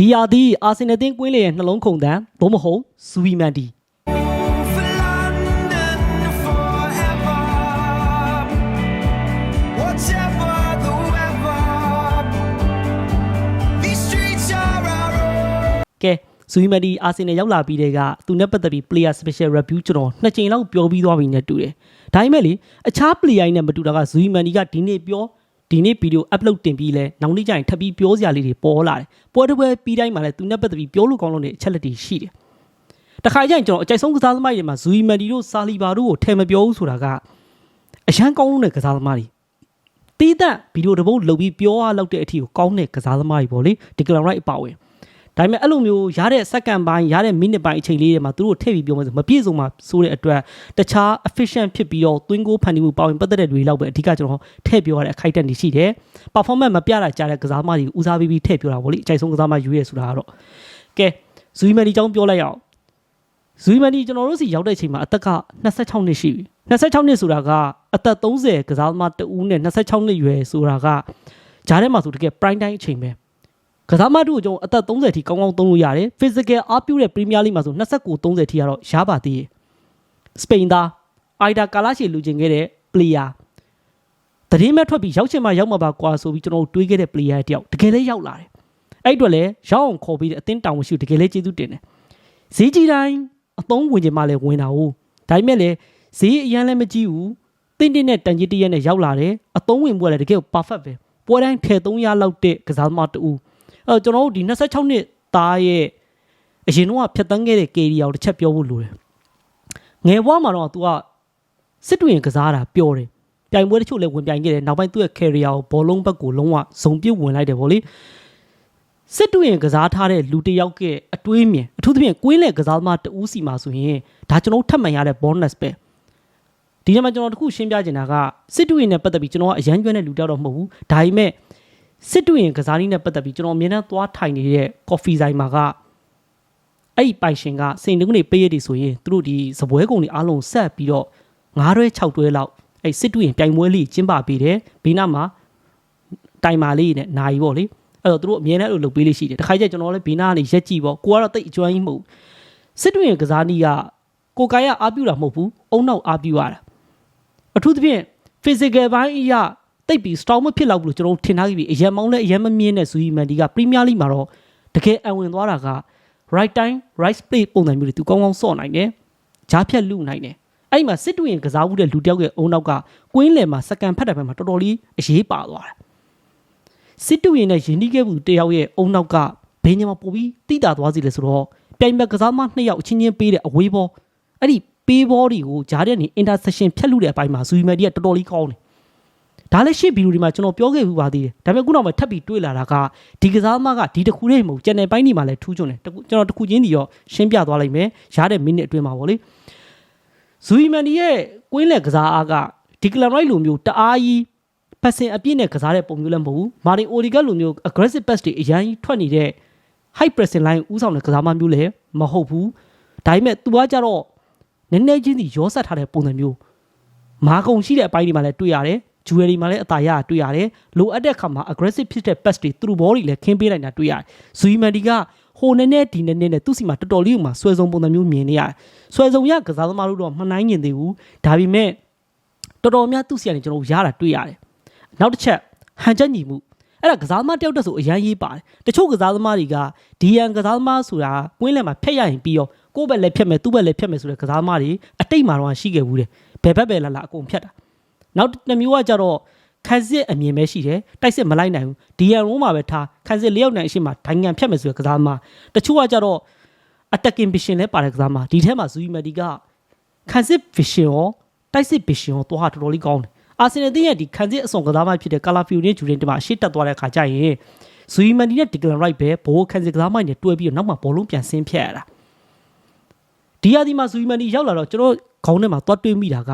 ဒီယာသည်အာဆင်နယ်အသင်းကွင်းလေရဲ့နှလုံးခုန်တန်းဘုံမဟုတ်ဇူဝီမန်တီ For London forever. Whatever the weather, these streets are our own. ကဲဇူဝီမန်တီအာဆင်နယ်ရောက်လာပြီးတဲ့ကသူနဲ့ပတ်သက်ပြီး player special review ကျွန်တော်နှစ်ချိန်လောက်ပြောပြီးသွားပြီနဲ့တူတယ်ဒါပေမဲ့လေအခြား player တွေနဲ့မတူတာကဇူဝီမန်တီကဒီနေ့ပြော ဒီနေ့ဗီဒီယို upload တင်ပြီးလဲနောက်နေ့ကျရင်ထပ်ပြီးပြောစရာလေးတွေပေါ်လာတယ်ပွဲတစ်ပွဲပြီးတိုင်းမှာလဲသူနဲ့ပတ်သက်ပြီးပြောလို့ကောင်းလို့နေအချက်လက်တွေရှိတယ်တခါကျရင်ကျွန်တော်အကြိုက်ဆုံးကစားသမားတွေမှာဇူဝီမန်တီတို့စာလီဘာတို့ကိုထဲမပြောဘူးဆိုတာကအရန်ကောင်းလို့တဲ့ကစားသမားတွေတီးသက်ဗီဒီယိုတစ်ပုတ်လုပ်ပြီးပြောရလောက်တဲ့အထိကိုကောင်းတဲ့ကစားသမားတွေပေါ့လေဒီကလန်ရိုက်အပါဝင် ဒါပေမဲ့အဲ့လိုမျိုးရတဲ့စက္ကန့်ပိုင်းရတဲ့မိနစ်ပိုင်းအချိန်လေးတွေမှာသူတို့ထည့်ပြီးပြောမှဆိုမပြည့်စုံမှဆိုတဲ့အတွက်တခြား efficient ဖြစ်ပြီးတော့သွင်းကိုဖန်တီးမှုပါဝင်ပတ်သက်တဲ့တွေလောက်ပဲအဓိကကျွန်တော်ထည့်ပြောရတဲ့အခိုက်အတန့်တွေရှိတယ် performance မပြတာကြားတဲ့ကစားသမားတွေကိုဦးစားပေးပြီးထည့်ပြောတာပေါ့လေအကြိုက်ဆုံးကစားသမားယူရဲဆိုတာကတော့ကဲဇူီမန်ဒီအကြောင်းပြောလိုက်ရအောင်ဇူီမန်ဒီကျွန်တော်တို့စီရောက်တဲ့အချိန်မှာအသက်က26နှစ်ရှိပြီ26နှစ်ဆိုတာကအသက်30ကစားသမားတဦးနဲ့26နှစ်ရွယ်ဆိုတာကဂျားထဲမှာဆိုတကယ် prime time အချိန်ပဲ ကစားသမားတို့ကိုကျွန်တော်အသက်30ထိကောင်းကောင်းသုံးလို့ရတယ် physical အားပြုတဲ့ Premier League မှာဆို29 30ထိကတော့ရပါသေးတယ်စပိန်သားအိုက်ဒါကာလာရှီလူချင်းခဲ့တဲ့ player တရင်မဲ့ထွက်ပြီးရောက်ချင်မှရောက်မှာပါကွာဆိုပြီးကျွန်တော်တို့တွေးခဲ့တဲ့ player တယောက်တကယ်လည်းရောက်လာတယ်အဲ့အတွက်လည်းရောက်အောင်ခေါ်ပြီးတဲ့အသင်းတောင်မရှိဘူးတကယ်လည်းကျေးဇူးတင်တယ်ဈေးကြီးတိုင်းအသုံးဝင်ခြင်းမလည်းဝင်တာ ਉਹ ဒါပေမဲ့လည်းဈေးအရန်လည်းမကြီးဘူးတင်းတင်းနဲ့တန်ကြီးတရက်နဲ့ရောက်လာတယ်အသုံးဝင်ပွဲလည်းတကယ် perfect ပဲပွဲတိုင်းထည့်သုံးရလောက်တဲ့ကစားသမားတူ အဲတော့ကျွန်တော်တို့ဒီ26နှစ်သားရဲ့အရင်တော့ဖြတ်တန်းခဲ့တဲ့ KD အောင်တစ်ချက်ပြောဖို့လိုတယ်ငယ်ဘွားမှာတော့ तू ကစစ်တွင်ကစားတာပျော်တယ်ပြိုင်ပွဲတချို့လည်းဝင်ပြိုင်ခဲ့တယ်နောက်ပိုင်းသူ့ရဲ့ career ကိုဘောလုံးဘက်ကိုလုံးဝဇုံပြစ်ဝင်လိုက်တယ်ဗောလေစစ်တူရင်ကစားထားတဲ့လူတစ်ယောက်ရဲ့အတွေးမြင်အထူးသဖြင့်ကွင်းလေကစားသမားတဦးစီမှာဆိုရင်ဒါကျွန်တော်တို့ထပ်မှန်ရတဲ့ bonus ပဲဒီနေ့မှာကျွန်တော်တခုရှင်းပြချင်တာကစစ်တူရင်နဲ့ပတ်သက်ပြီးကျွန်တော်ကအရန်ကျွမ်းတဲ့လူတစ်ယောက်တော့မဟုတ်ဘူးဒါပေမဲ့ စစ်တူရင်ကစားနည်းနဲ့ပတ်သက်ပြီးကျွန်တော်အမြဲတမ်းသွားထိုင်နေတဲ့ coffee ဆိုင်မှာကအဲ့ဒီပိုင်ရှင်ကစိန်တုံးတွေပေးရတယ်ဆိုရင်သူတို့ဒီစပွဲကုံတွေအားလုံးဆက်ပြီးတော့9တွဲ6တွဲလောက်အဲ့စစ်တူရင်ပြိုင်ပွဲလေးကျင်းပပေးတယ်ဘေးနားမှာတိုင်မာလေးနဲ့နိုင်ပေါ့လေအဲ့တော့သူတို့အမြဲတမ်းအဲ့လိုလုပ်ပေးလေးရှိတယ်တခါကျကျွန်တော်လည်းဘေးနားကနေရက်ကြည့်ပေါ့ကိုကတော့တိတ်အကျွမ်းကြီးမဟုတ်ဘူးစစ်တွင်ကစားနည်းကကိုကိုင်ကအားပြုတာမဟုတ်ဘူးအုံနောက်အားပြုရတာအထူးသဖြင့် physical ဘိုင်းအရာ တိတ်ပြီး strong မဖြစ်တော့ဘူးလို့ကျွန်တော်တို့ထင်ထားကြပြီအရင်မောင်းလည်းအရင်မမြင်တဲ့ဇူယီမန်ဒီက Premier League မှာတော့တကယ်အဝင်သွားတာက right time right play ပုံစံမျိုးတွေသူကောင်းကောင်းစော့နိုင်တယ်ဂျားဖြတ်လူနိုင်တယ်အဲ့ဒီမှာစစ်တွင်ကစားမှုတဲ့လူတစ်ယောက်ရဲ့အုံနောက်ကကွင်းလယ်မှာစကန်ဖတ်တဲ့ဘက်မှာတော်တော်လေးအရေးပါသွားတယ်စစ်တူရင်နဲ့ယင်းဒီခဲ့ဘူးတယောက်ရဲ့အုံနောက်ကဘင်းညမှာပို့ပြီးတိတာသွားစီလဲဆိုတော့ပြိုင်ဘက်ကစားမနှစ်ယောက်အချင်းချင်းပေးတဲ့အဝေးဘောအဲ့ဒီပေးဘောတွေကိုဂျားတဲ့နေ intersection ဖြတ်လူတဲ့အပိုင်းမှာဇူမန်ဒီကတော်တော်လေးကောင်းတယ် ဒါလည်းရှေ့ဗီဒီယိုဒီမှာကျွန်တော်ပြောခဲ့ဘူးပါသေးတယ်ဒါပေမဲ့ခုနောက်မှာထပ်ပြီးတွေးလာတာကဒီကစားမကဒီတစ်ခုလေးမဟုတ်ကျန်တဲ့ပိုင်းတွေမှာလည်းထူးချွန်တယ်တခုကျွန်တော်တစ်ခုချင်းစီရောရှင်းပြသွားလိုက်မယ်ရတဲ့မိနစ်အတွင်းမှာပေါ့လေဇူမန်ဒီရဲ့ကွင်းလက်ကစားအားကဒီကလန်ရိုက်လိုမျိုးတအားကြီးပတ်စင်အပြည့်နဲ့ကစားတဲ့ပုံမျိုးလည်းမဟုတ်ဘူးမာတင်အိုဒီဂတ်လိုမျိုး aggressive pass တွေအရင်ကြီးထွက်နေတဲ့ high pressing line ဥဆောင်တဲ့ကစားမမျိုးလည်းမဟုတ်ဘူးဒါပေမဲ့သူကကြတော့နည်းနည်းချင်းစီရောဆက်ထားတဲ့ပုံစံမျိုးမာကုံရှိတဲ့အပိုင်းတွေမှာလည်းတွေ့ရတယ် ဂျူဝယ်ရီမှာလည်းအသာရတာတွေ့ရတယ်လိုအပ်တဲ့အခါမှာ aggressive ဖြစ်တဲ့ pass တွေသူ့ဘောတွေလည်းခင်းပေးနိုင်တာတွေ့ရတယ်ဇူီမန်ဒီကဟိုနည်းနည်းဒီနည်းနည်းနဲ့သူ့စီမှာတော်တော်လေးကိုမှဆွဲဆုံးပုံစံမျိုးမြင်နေရတယ်ဆွဲဆုံးရကစားသမားတို့တော့မနိုင်ရင်သေးဘူးဒါပေမဲ့တော်တော်များသူ့စီကနေကျွန်တော်တို့ရတာတွေ့ရတယ်နောက်တစ်ချက်ဟန်ချက်ညီမှုအဲ့ဒါကစားသမားတယောက်တည်းဆိုအရန်ရေးပါတယ်တချို့ကစားသမားတွေကဒီယန်ကစားသမားဆိုတာကွင်းလယ်မှာဖျက်ရရင်ပြီးရောကိုယ့်ဘက်လည်းဖျက်မယ်သူ့ဘက်လည်းဖျက်မယ်ဆိုတဲ့ကစားသမားတွေအတိတ်မှာတော့ရှိခဲ့ဘူးတဲ့ဘယ်ဘက်ပဲလာလာအကုန်ဖျက်တာ နောက်တစ်မျိုးကကြတော့ခန်းစစ်အမြင်ပဲရှိတယ်တိုက်စစ်မလိုက်နိုင်ဘူးဒီယန်ရုံးမှာပဲထားခန်းစစ်လျောက်နိုင်အရှိမဒိုင်ငံဖျက်မယ်ဆိုတဲ့ကစားသမားတချို့ကကြတော့ attacking vision လည်းပါတဲ့ကစားသမားဒီထဲမှာဇူီမတီကခန်းစစ် vision ရောတိုက်စစ် vision ရောတော့တော်တော်လေးကောင်းတယ်အာဆင်နယ်တင်းရဲ့ဒီခံစစ်အစုံကစားမဖြစ်တဲ့ကာလာဖီယိုနဲ့ဂျူရင်တမအရှိတက်သွားတဲ့အခါကျရင်ဇူယီမန်ဒီနဲ့ဒီကလန်ရိုက်ပဲဘိုးခံစစ်ကစားမနဲ့တွဲပြီးတော့နောက်မှဘောလုံးပြန်ဆင်းဖြတ်ရတာဒီယာဒီမှာဇူယီမန်ဒီရောက်လာတော့ကျွန်တော်ခေါင်းထဲမှာသွားတွေးမိတာက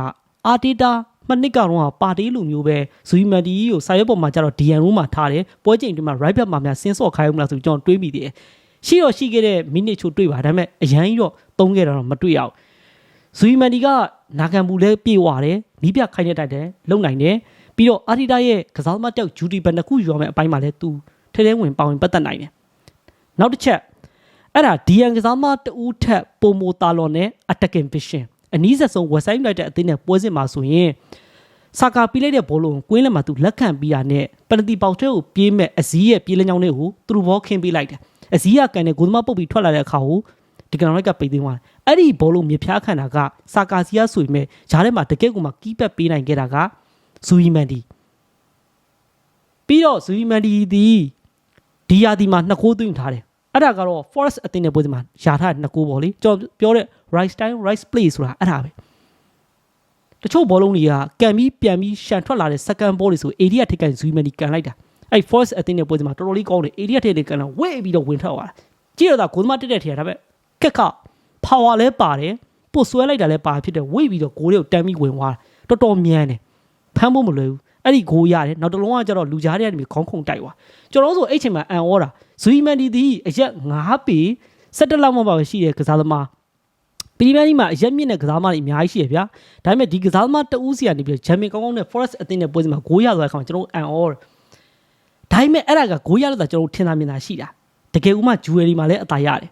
အာတီတာ မနစ်ကတော့ပါတီလိုမျိုးပဲဇူယီမန်ဒီကိုစာရွက်ပေါ်မှာကျတော့ဒီယန်ရိုးမှာထားတယ်ပွဲချိန်တွေမှာ right back မှာများဆင်းဆော့ခိုင်းဦးမလားဆိုပြီးကျွန်တော်တွေးမိတယ်ရှိတော့ရှိခဲ့တဲ့မိနစ်ချိုတွေးပါဒါပေမဲ့အရန်ကြီးတော့သုံးခဲ့တာတော့မတွေ့ရဘူးဇူယီမန်ဒီကနာခံဘူးလဲပြေဝတယ်နီးပြခိုင်းတဲ့တိုက်တယ်လုံနိုင်တယ်ပြီးတော့အာတီတာရဲ့ကစားသမားတောက်ဂျူဒီဘန်တစ်ခုယူရမယ့်အပိုင်းမှာလဲသူထဲထဲဝင်ပါဝင်ပတ်သက်နိုင်တယ်နောက်တစ်ချက်အဲ့ဒါ DN ကစားမတူးထက်ပုံမတာလွန်နဲ့ attacking vision အနည်းဆက်ဆုံး website လိုက်တဲ့အသင်းနဲ့ပွဲစဉ်မှာဆိုရင်စာကာပြီးလိုက်တဲ့ဘောလုံးကိုကွင်းလက်မှာသူလက်ခံပြီးတာနဲ့ပနတီပေါက်ထဲကိုပြေးမဲ့အစည်းရဲ့ပြေးလမ်းကြောင်းတွေကိုသူတို့ဘောခင်းပေးလိုက်တယ်အစည်းကကန်တဲ့ဂိုးသမားပုတ်ပြီးထွက်လာတဲ့အခါကိုဒီကနရိုက်ကပိတ်သိမ်းသွားတယ်အဲ့ဒီဘောလုံးမြဖြားခံတာကစာကာစီယာဆိုရင်မဲ့ဂျားထဲမှာတကယ့်ကိုမှကီးပက်ပေးနိုင်ခဲ့တာကဇူယီမန်ဒီပြီးတော့ဇူယီမန်ဒီဒီဒီယာဒီမှာနှစ်ကိုးသွင်းထားတယ် အဲ့ဒါကတော့ forest အတင်းနဲ့ပွဲစဉ်မှာယာထားတဲ့နှစ်ကိုးပေါ့လေကျွန်တော်ပြောတဲ့ right time right play ဆိုတာအဲ့ဒါပဲတချို့ဘောလုံးတွေကကန်ပြီးပြန်ပြီးရှန်ထွက်လာတဲ့ second ball တွေဆို area ထိပ်ကန်ဇူယီမန်ဒီကန်လိုက်တာအဲ့ forest အတင်းနဲ့ပွဲစဉ်မှာတော်တော်လေးကောင်းတယ် area ထိပ်နဲ့ကန်တော့ဝဲပြီးတော့ဝင်ထွက်သွားတာကြည့်ရတာဂိုးသမားတက်တဲ့ထင်တာဒါပေမဲ့ကက်က power လဲပါတယ်ပို့ဆွဲလိုက်တာလဲပါဖြစ်တယ်ဝိတ်ပြီးတော့ဂိုးတွေကိုတန်းပြီးဝင်သွားတာတော်တော်မြန်တယ်ဖမ်းဖို့မလွယ်ဘူး အဲ့ဒီဂိုးရတယ်နောက်တစ်လုံးကကျတော့လူကြားတွေကနေခေါင်းခုန်တိုက်သွားကျွန်တော်တို့ဆိုအဲ့ချိန်မှာအန်အောတာဇူီမန်ဒီဒီအရက်9ပေ17လောက်မှပါပဲရှိတဲ့ကစားသမားပရီးမီးယားလိမှာအရက်မြင့်တဲ့ကစားသမားတွေအများကြီးရှိရဗျာဒါပေမဲ့ဒီကစားသမားတဦးစီကနေပြီးဂျမ်မင်ကောင်းကောင်းနဲ့ Forest အသင်းနဲ့ပွဲစဉ်မှာဂိုးရသွားတဲ့ခါမှာကျွန်တော်တို့အန်အောဒါပေမဲ့အဲ့ဒါကဂိုးရလို့တာကျွန်တော်တို့ထင်သာမြင်သာရှိတာတကယ်ဥမှဂျူဝယ်ရီမှာလည်းအသာရတယ်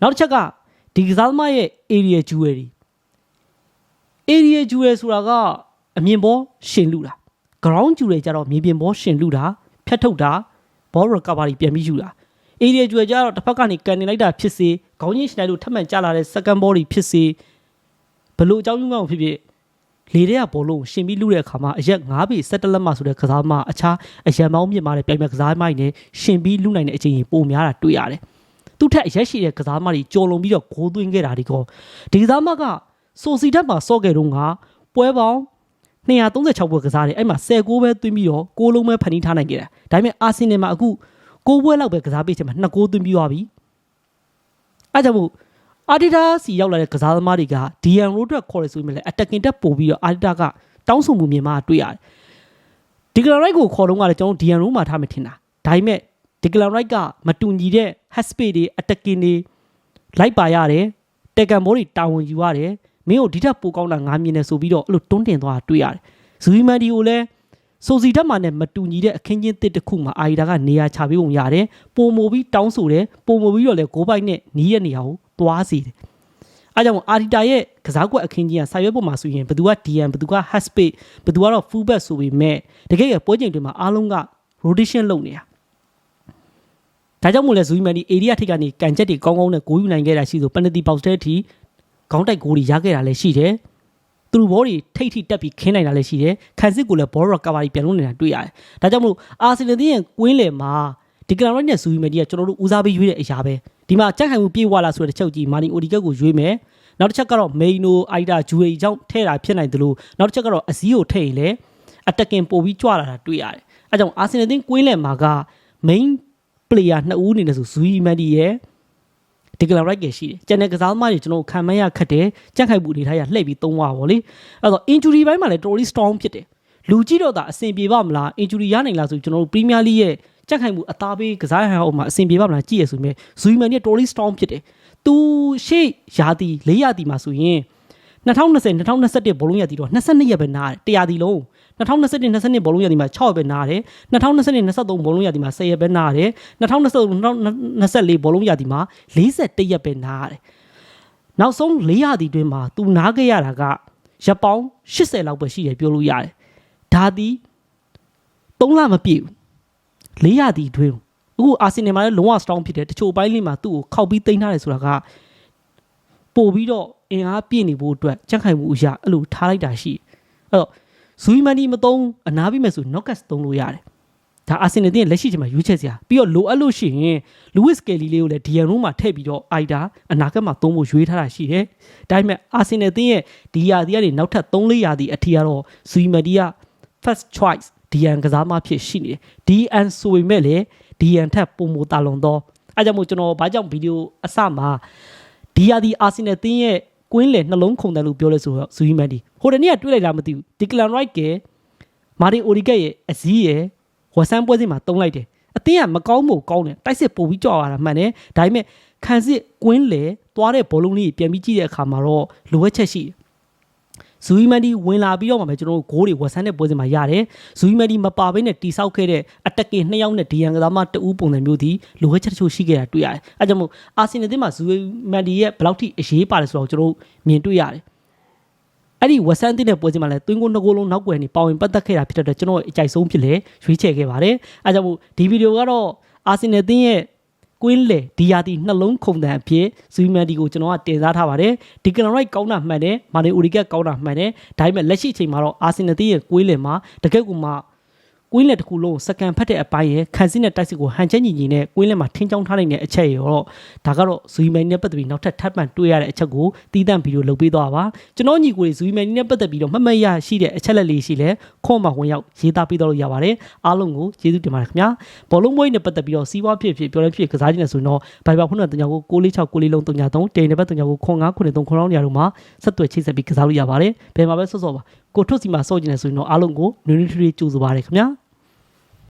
နောက်တစ်ချက်ကဒီကစားသမားရဲ့ area jewelry area jewelry ဆိုတာကအမြင်ပေါ်ရှင်လူတာ ground jewelry ကြတော့မြေပြင်ပေါ်ရှင်လူတာဖြတ်ထုတ်တာ ball recovery ပြန်ပြီးယူတာ area jewelry ကြတော့တစ်ဖက်ကနေကန်နေလိုက်တာဖြစ်စေခေါင်းကြီးရှင်လိုက်လို့ထပ်မံကျလာတဲ့ second ball တွေဖြစ်စေဘလို့အကြောင်းပြုံးအောင်ဖြစ်ဖြစ်လေတဲ့ကဘောလုံးရှင်ပြီးလူတဲ့အခါမှာအရက်9ပေ17လက်မှဆိုတဲ့ကစားသမားအခြားအရန်မောင်းမြင့်မားတဲ့ပြိုင်မဲ့ကစားသမားတွေနဲ့ရှင်ပြီးလူနိုင်တဲ့အချိန်ကြီးပိုများတာတွေ့ရတယ်သူ့ထက်အရက်ရှိတဲ့ကစားသမားတွေကြော်လွန်ပြီးတော့ဂိုးသွင်းခဲ့တာဒီကောဒီကစားသမားကဆိုစီတက်မှာစော့ခဲ့တော့ကပွဲပေါင်း 236ပွဲကစားတယ်အဲ့မှာ10ဂိုးပဲသွင်းပြီးတော့6လုံးပဲဖန်တီးထားနိုင်ခဲ့တာဒါပေမဲ့အာဆင်နယ်မှာအခု6ပွဲလောက်ပဲကစားပေးချင်မှာ2ဂိုးသွင်းပြီးသွားပြီအဲ့ကြောင့်မို့အာဒီတာစီရောက်လာတဲ့ကစားသမားတွေက DN Road အတွက်ခေါ်ရဆိုရင်လည်း attacking တက်ပို့ပြီးတော့အာဒီတာကတောင်းဆိုမှုမြင်မှတွေ့ရတယ်ဒီကလာရိုက်ကိုခေါ်တော့ကလည်းကျွန်တော် DN Road မှာထားမှထင်တာဒါပေမဲ့ဒီကလာရိုက်ကမတူညီတဲ့ hat space တွေ attacking တွေလိုက်ပါရတယ်တက်ကံဘောတွေတာဝန်ယူရတယ် မင်းကိုဒီထက်ပိုကောင်းတာငါမြင်နေဆိုပြီးတော့အဲ့လိုတွန်းတင်သွားတာတွေ့ရတယ်ဇူဝီမန်ဒီကိုလည်းဆိုစီတက်မှာနဲ့မတူညီတဲ့အခင်းချင်းတစ်တစ်ခုမှာအာရီတာကနေရာချပေးပုံရတယ်ပုံမိုပြီးတောင်းဆိုတယ်ပုံမိုပြီးတော့လည်းဂိုးပိုက်နဲ့နီးရဲ့နေရာကိုသွားစီတယ်အဲကြောင့်အာရီတာရဲ့ကစားကွက်အခင်းချင်းကစာရွက်ပေါ်မှာဆိုရင်ဘသူက DM ဘသူက hat space ဘသူကတော့ full back ဆိုပေမဲ့တကယ်ရပွဲချိန်တွေမှာအားလုံးက rotation လုပ်နေတာဒါကြောင့်မို့လဲဇူဝီမန်ဒီ area ထိပ်ကနေကန်ချက်တွေကောင်းကောင်းနဲ့ဂိုးယူနိုင်ခဲ့တာရှိဆိုပနတီပေါက်တဲ့အထိ ခေါင်းတိုက်ဂိုးတွေရခဲ့တာလည်းရှိတယ်သူတို့ဘောတွေထိတ်ထိတက်ပြီးခင်းနိုင်တာလည်းရှိတယ်ခန်းစစ်ကိုလည်းဘောရော့ကဘာတွေပြန်လုပ်နေတာတွေ့ရတယ်ဒါကြောင့်မို့အာဆင်နယ်ရဲ့ကွင်းလယ်မှာဒီကလာရိုက်နဲ့ဇူဝီမန်ဒီကကျွန်တော်တို့ဦးစားပေးရွေးတဲ့အရာပဲဒီမှာကြက်ခိုင်မှုပြေးဝလာဆိုတဲ့တစ်ချက်ကြီးမာနီအိုဒီကက်ကိုရွေးမယ်နောက်တစ်ချက်ကတော့မိန်နိုအိုက်တာဂျူရီကြောင့်ထဲ့တာဖြစ်နိုင်တယ်လို့နောက်တစ်ချက်ကတော့အစည်းကိုထဲ့ရင်လည်းအတက်ကင်ပို့ပြီးကြွလာတာတွေ့ရတယ်အဲကြောင့်အာဆင်နယ်တင်းကွင်းလယ်မှာက main player နှစ်ဦးအနေနဲ့ဆိုဇူရီမန်ဒီရဲ့ ဒီကလာရိုက်ကရှိတယ်ကျန်တဲ့ကစားသမားတွေကျွန်တော်ခံမရခက်တယ်ကြက်ခိုက်မှုအနေထားရလှည့်ပြီးသုံးပါဗောလေအဲ့တော့ injury ဘိုင်းမှာလည်း Tory Storm ဖြစ်တယ်လူကြည့်တော့တာအဆင်ပြေပါမလား injury ရနိုင်လားဆိုကျွန်တော်တို့ Premier League ရဲ့ကြက်ခိုက်မှုအသားပေးကစားဟန်အောက်မှာအဆင်ပြေပါမလားကြည့်ရဆိုရင်ဇူီမန်ရဲ့ Tory Storm ဖြစ်တယ်သူရှေ့ရာသီ၄ရာသီမှာဆိုရင်2020 2021ဘောလုံးရသီတော့22ရက်ပဲနားတယ်100သီလုံး 2021 22ဘောလုံးရသီမှာ6ရက်ပဲနားတယ်2022 23ဘောလုံးရသီမှာ10ရက်ပဲနားတယ်2023 2024ဘောလုံးရသီမှာ41ရက်ပဲနားတယ်နောက်ဆုံး၄ရာသီတွင်းမှာသူနားခဲ့ရတာကရက်ပေါင်း80လောက်ပဲရှိတယ်ပြောလို့ရတယ်ဒါသည်3လမပြည့်ဘူး၄ရာသီတွင်းအခုအာဆင်နယ်မှာလည်းလုံးဝ strong ဖြစ်တယ်တချို့ပိုင်းလေးမှာသူ့ကိုခောက်ပြီးတင်ထားတယ်ဆိုတာကပို့ပြီးတော့အင်အားပြည့်နေဖို့အတွက်ကြက်ခိုင်မှုအရာအဲ့လိုထားလိုက်တာရှိတယ်အဲ့တော့ ဇူီမန်ဒီမသုံးအနားပြီးမယ်ဆို knockers သုံးလို့ရတယ်ဒါအာဆင်နယ်တင်းလက်ရှိချိန်မှာရွေးချယ်စရာပြီးတော့လိုအပ်လို့ရှိရင်လူဝစ်ကယ်လီလေးကိုလည်းဒီယန်ရိုးမှာထည့်ပြီးတော့အိုက်တာအနာဂတ်မှာသုံးဖို့ရွေးထားတာရှိတယ်ဒါပေမဲ့အာဆင်နယ်တင်းရဲ့ဒီယာဒီကနေနောက်ထပ်3လေးယာဒီအထီကတော့ဇူီမန်ဒီက first choice ဒီယန်ကစားမဖြစ်ရှိနေတယ်ဒီအန်ဆိုပေမဲ့လေဒီယန်ထက်ပုံမတာလွန်တော့အဲကြောင့်မို့ကျွန်တော်ဘာကြောင့်ဗီဒီယိုအစမှာဒီယာဒီအာဆင်နယ်တင်းရဲ့ ကွင်းလေနှလုံးခုန်တယ်လို့ပြောလဲဆိုတော့ဇူီမန်ဒီဟိုတနေ့ကတွေ့လိုက်တာမသိဘူးဒီကလန်ရိုက်ကမာတင်အိုဒီကက်ရဲ့အစည်းရဲ့ဝဆန်းပွဲစဉ်မှာတုံးလိုက်တယ်အတင်းကမကောင်းမို့ကောင်းတယ်တိုက်စစ်ပို့ပြီးကြောက်ရတာမှန်တယ်ဒါပေမဲ့ခံစစ်ကွင်းလေသွားတဲ့ဘောလုံးလေးပြန်ပြီးကြည့်တဲ့အခါမှာတော့လိုအပ်ချက်ရှိတယ် ဇူဟီမန်ဒီဝင်လာပြီးတော့မှပဲကျွန်တော်တို့ဂိုးတွေဝက်ဆန်တဲ့ပွဲစဉ်မှာရတယ်ဇူဟီမန်ဒီမပါဘဲနဲ့တိဆောက်ခဲ့တဲ့အတက်ကင်နှစ်ယောက်နဲ့ဒီယန်ကစားမတူပုံစံမျိုးဒီလိုဝဲချက်တချို့ရှိခဲ့တာတွေ့ရတယ်အဲကြောင့်မို့အာဆင်နယ်အသင်းမှာဇူဟီမန်ဒီရဲ့ဘယ်လောက်ထိအရေးပါတယ်ဆိုတော့ကျွန်တော်တို့မြင်တွေ့ရတယ်အဲ့ဒီဝက်ဆန်တင်တဲ့ပွဲစဉ်မှာလည်းသွင်းကိုနှစ်ကိုလုံးနောက်ွယ်နေပါဝင်ပတ်သက်ခဲ့တာဖြစ်တဲ့အတွက်ကျွန်တော်အကြိုက်ဆုံးဖြစ်လေရွေးချယ်ခဲ့ပါတယ်အဲကြောင့်မို့ဒီဗီဒီယိုကတော့အာဆင်နယ်အသင်းရဲ့ ကွင်းလေဒီယာတီနှလုံးခုန်တန်အဖြစ်ဇူမန်ဒီကိုကျွန်တော်ကတင်စားထားပါတယ်ဒီကနရိုက်ကောင်းတာမှန်တယ်မာနေအိုရီကကောင်းတာမှန်တယ်ဒါပေမဲ့လက်ရှိအချိန်မှာတော့အာဆင်နယ်ရဲ့ကွင်းလေမှာတကယ့်ကိုမှ ကွင်းလေတစ်ခုလုံးစကန်ဖတ်တဲ့အပိုင်းရဲ့ခန်းစင်းတဲ့တိုက်စစ်ကိုဟန်ချက်ညီညီနဲ့ကွင်းလေမှာထင်းချောင်းထားနိုင်တဲ့အချက်ရောတော့ဒါကတော့ဇူမန်နဲ့ပတ်သက်ပြီးနောက်ထပ်ထပ်မံတွေ့ရတဲ့အချက်ကိုတီးတန့်ဗီဒီယိုလုပ်ပေးသွားပါကျွန်တော်ညီကိုတွေဇူမန်နဲ့ပတ်သက်ပြီးတော့မှတ်မှတ်ရရှိတဲ့အချက်လက်လေးရှိလဲခေါ့မှာဝင်ရောက်ရေးသားပေးတော့လို့ရပါတယ်အားလုံးကိုကျေးဇူးတင်ပါတယ်ခင်ဗျာဘောလုံးမွေးနဲ့ပတ်သက်ပြီးတော့စီးပွားဖြစ်ဖြစ်ပြောလဲဖြစ်ကစားခြင်းနဲ့ဆိုရင်တော့ဘိုင်ဘာဖုန်းနဲ့တညာကို646 6လေးလုံး303တိန်နဲ့ပတ်တညာကိုခွန်9 9 3ခွန်လောင်းနေရာတို့မှာဆက်သွယ်ချိတ်ဆက်ပြီးကစားလို့ရပါတယ်ဘယ်မှာပဲဆော့ဆော့ပါကိုထုတ်စီမှာစော့ကျင်နေဆိုရင်တော့အားလုံးကိုနွေးနွေးထွေးထွေးကြိုးစားပါတယ်ခင်ဗျာ